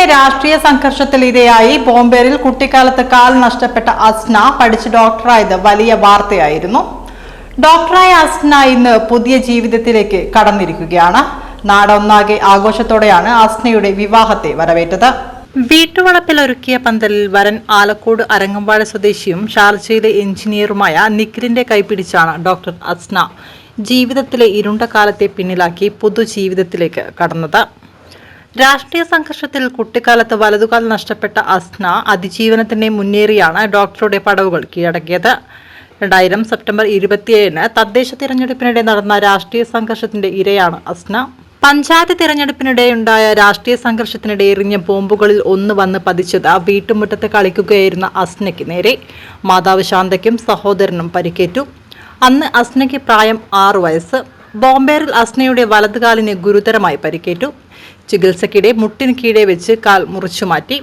കണ്ണൂരിലെ രാഷ്ട്രീയ സംഘർഷത്തിൽ ഇരയായി. ബോംബേറിൽ കുട്ടിക്കാലത്ത് കാൽ നഷ്ടപ്പെട്ട അസ്ന പഠിച്ച് ഡോക്ടറായത് വലിയ വാർത്തയായിരുന്നു. ഡോക്ടറായ അസ്ന ഇന്ന് പുതിയ ജീവിതത്തിലേക്ക് കടന്നിരിക്കുകയാണ്. നാടൊന്നാകെ ആഘോഷത്തോടെയാണ് അസ്നയുടെ വിവാഹത്തെ വരവേറ്റത്. വീട്ടുവളപ്പിൽ ഒരുക്കിയ പന്തലിൽ വരൻ ആലക്കോട് അരങ്ങമ്പാട് സ്വദേശിയും ഷാർജയിലെ എഞ്ചിനീയറുമായ നിഖിലിന്റെ കൈപിടിച്ചാണ് ഡോക്ടർ അസ്ന ജീവിതത്തിലെ ഇരുണ്ട കാലത്തെ പിന്നിലാക്കി പുതുജീവിതത്തിലേക്ക് കടന്നത്. രാഷ്ട്രീയ സംഘർഷത്തിൽ കുട്ടിക്കാലത്ത് വലതുകാൽ നഷ്ടപ്പെട്ട അസ്ന അതിജീവനത്തിന്റെ മുന്നേറിയാണ് ഡോക്ടറുടെ പടവുകൾ കീഴടക്കിയത്. രണ്ടായിരം സെപ്റ്റംബർ ഇരുപത്തിയേഴിന് തദ്ദേശ തിരഞ്ഞെടുപ്പിനിടെ നടന്ന രാഷ്ട്രീയ സംഘർഷത്തിന്റെ ഇരയാണ് അസ്ന. പഞ്ചായത്ത് തിരഞ്ഞെടുപ്പിനിടെയുണ്ടായ രാഷ്ട്രീയ സംഘർഷത്തിനിടെ എറിഞ്ഞ ബോംബുകളിൽ ഒന്ന് വന്ന് പതിച്ചത് വീട്ടുമുറ്റത്ത് കളിക്കുകയായിരുന്ന അസ്നയ്ക്ക് നേരെ. മാതാവ് ശാന്തയ്ക്കും സഹോദരനും പരിക്കേറ്റു. അന്ന് അസ്നയ്ക്ക് പ്രായം ആറു വയസ്സ്. ബോംബേറിൽ അസ്നയുടെ വലതുകാലിന് ഗുരുതരമായി പരിക്കേറ്റു. ചികിത്സയ്ക്കിടെ മുട്ടിന് കീഴെ വെച്ച് കാൽ മുറിച്ചു മാറ്റി.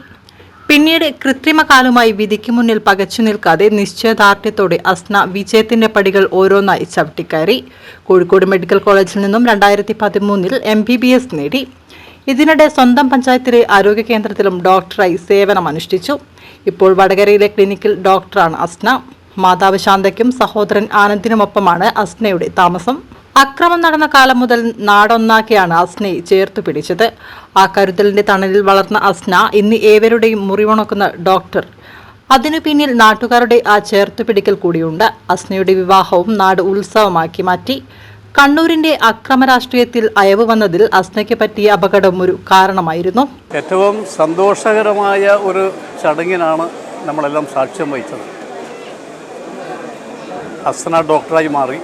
പിന്നീട് കൃത്രിമ കാലുമായി വിധിക്ക് മുന്നിൽ പകച്ചു നിൽക്കാതെ നിശ്ചയദാർഢ്യത്തോടെ അസ്ന വിജയത്തിന്റെ പടികൾ ഓരോന്നായി ചവിട്ടിക്കയറി. കോഴിക്കോട് മെഡിക്കൽ കോളേജിൽ നിന്നും രണ്ടായിരത്തി പതിമൂന്നിൽ എം ബി ബി എസ് നേടി. ഇതിനിടെ സ്വന്തം പഞ്ചായത്തിലെ ആരോഗ്യ കേന്ദ്രത്തിലും ഡോക്ടറായി സേവനമനുഷ്ഠിച്ചു. ഇപ്പോൾ വടകരയിലെ ക്ലിനിക്കിൽ ഡോക്ടറാണ് അസ്ന. മാതാവ് ശാന്തയ്ക്കും സഹോദരൻ ആനന്ദിനുമൊപ്പമാണ് അസ്നയുടെ താമസം. അക്രമം നടന്ന കാലം മുതൽ നാടൊന്നാക്കിയാണ് അസ്നയെ ചേർത്തു പിടിച്ചത്. ആ കരുതലിന്റെ തണലിൽ വളർന്ന അസ്ന ഇന്ന് ഏവരുടെയും മുറിവുണക്കുന്ന ഡോക്ടർ. അതിനു പിന്നിൽ നാട്ടുകാരുടെ ആ ചേർത്തുപിടിക്കൽ കൂടിയുണ്ട്. അസ്നയുടെ വിവാഹവും നാട് ഉത്സവമാക്കി മാറ്റി. കണ്ണൂരിന്റെ അക്രമ രാഷ്ട്രീയത്തിൽ അയവ് വന്നതിൽ അസ്നയ്ക്ക് പറ്റിയ അപകടം ഒരു കാരണമായിരുന്നു. ഏറ്റവും സന്തോഷകരമായ ഒരു ചടങ്ങിനാണ് നമ്മളെല്ലാം സാക്ഷ്യം വഹിച്ചത്. അസ്ന ഡോക്ടറായി മാറി.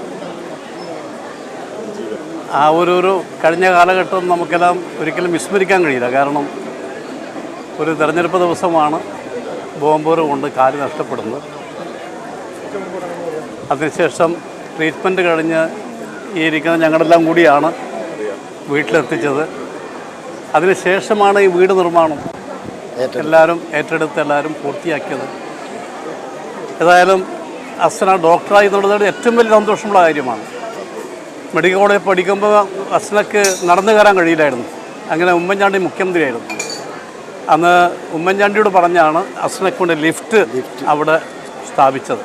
ആ ഒരു ഒരു കഴിഞ്ഞ കാലഘട്ടം നമുക്കെല്ലാം ഒരിക്കലും വിസ്മരിക്കാൻ കഴിയില്ല. കാരണം ഒരു തെരഞ്ഞെടുപ്പ് ദിവസമാണ് ബോംബോറ് കൊണ്ട് കാൽ നഷ്ടപ്പെടുന്നത്. അതിനുശേഷം ട്രീറ്റ്മെന്റ് കഴിഞ്ഞ് ഈ ഇരിക്കുന്ന ഞങ്ങളെല്ലാം കൂടിയാണ് വീട്ടിലെത്തിച്ചത്. അതിനുശേഷമാണ് ഈ വീട് നിർമ്മാണം എല്ലാവരും ഏറ്റെടുത്ത് എല്ലാവരും പൂർത്തിയാക്കിയത്. ഏതായാലും അസ്ന ഡോക്ടറായി എന്നുള്ളത് ഏറ്റവും വലിയ സന്തോഷമുള്ള കാര്യമാണ്. മെഡിക്കൽ കോളേജ് പഠിക്കുമ്പോൾ അസ്നക്ക് നടന്നു കയറാൻ കഴിയില്ലായിരുന്നു. അങ്ങനെ ഉമ്മൻചാണ്ടി മുഖ്യമന്ത്രിയായിരുന്നു. അന്ന് ഉമ്മൻചാണ്ടിയോട് പറഞ്ഞാണ് അസ്നക്ക് കൊണ്ട് ലിഫ്റ്റ് അവിടെ സ്ഥാപിച്ചത്.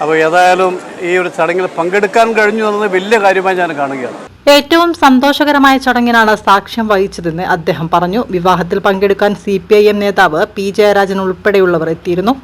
അപ്പോൾ ഏതായാലും ഈ ഒരു ചടങ്ങിൽ പങ്കെടുക്കാൻ കഴിഞ്ഞു എന്നത് വലിയ കാര്യമായി ഞാൻ കാണുകയാണ്. ഏറ്റവും സന്തോഷകരമായ ചടങ്ങിനാണ് സാക്ഷ്യം വഹിച്ചതെന്ന് അദ്ദേഹം പറഞ്ഞു. വിവാഹത്തിൽ പങ്കെടുക്കാൻ സി നേതാവ് പി ജയരാജൻ ഉൾപ്പെടെയുള്ളവർ എത്തിയിരുന്നു.